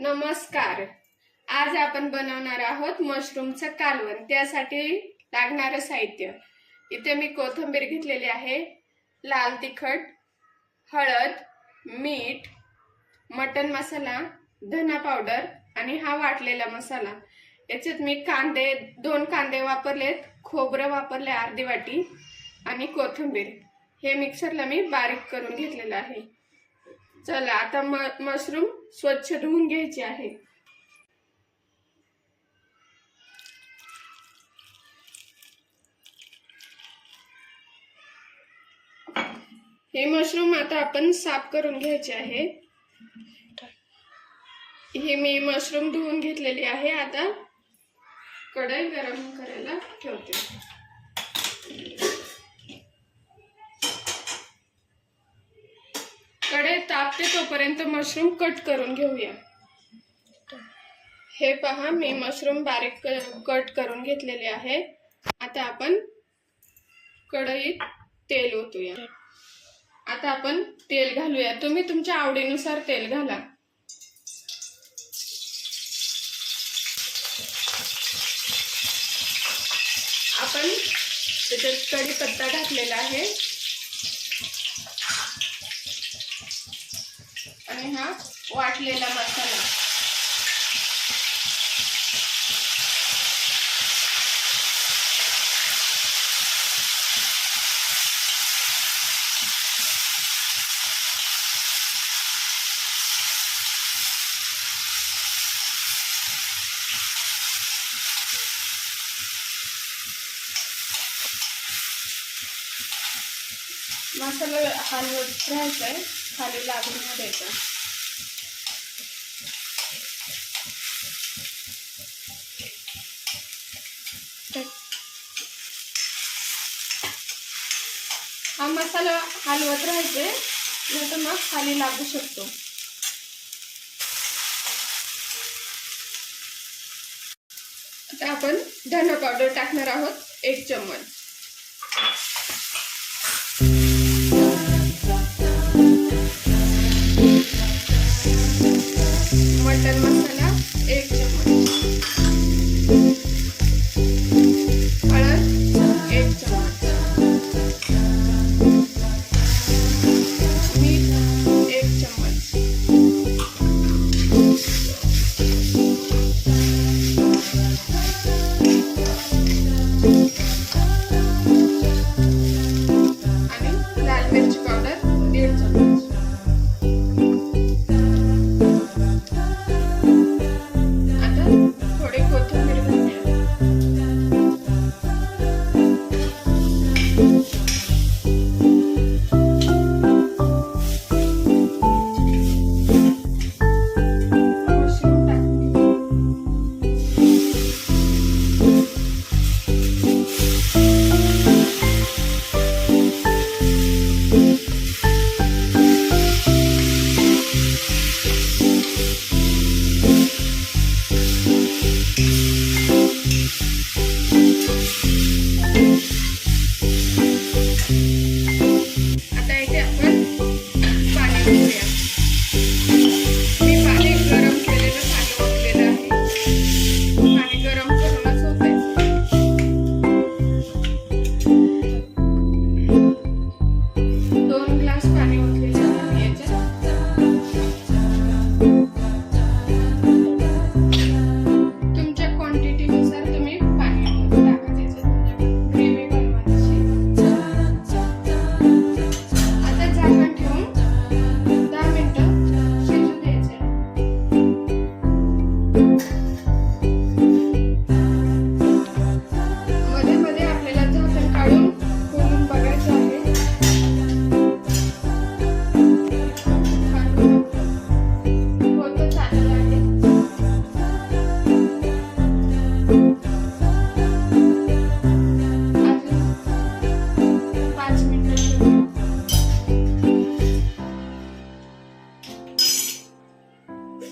नमस्कार. आज आपण बनवणार आहोत मशरूमचं कालवण. त्यासाठी लागणारं साहित्य. इथे मी कोथिंबीर घेतलेली आहे. लाल तिखट हळद मीठ मटन मसाला धना पावडर आणि हा वाटलेला मसाला. याच्यात मी कांदे दोन कांदे वापरलेत. खोबरं वापरले अर्धी वाटी आणि कोथिंबीर. हे मिक्सरला मी बारीक करून घेतलेलं आहे. चला आता मशरूम स्वच्छ धुवून घ्यायचे आहे. हे मशरूम आता आपण साफ करून घ्यायचे आहे. हे मी मशरूम धुवून घेतलेली आहे. आता कढई गरम करायला ठेवते कढई तापते तोपर्यंत मशरूम कट करून घेऊया. हे पहा मी मशरूम बारीक क- कट करून घेतलेले आहे. आता आपण कढईत तेल ओतूया. आता आपण तेल घालूया. तुम्ही तुमच्या आवडीनुसार तेल घाला. आपण त्याच्यात कढीपत्ता घातलेला आहे आणि हा वाटलेला मसाला. मसाला हलवत राहायचा आहे खाली लागून द्यायचा. मसाला हलवत राहायचे नाही तर मग खाली लागू शकतो. आता आपण धना पावडर टाकणार आहोत एक चम्मच.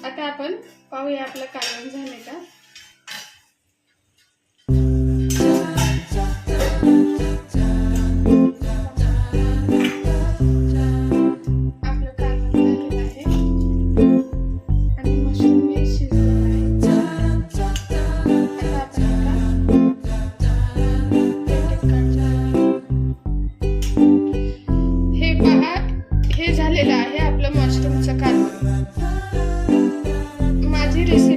आता आपण पाहूया आपलं कालवण झालं का? Spirit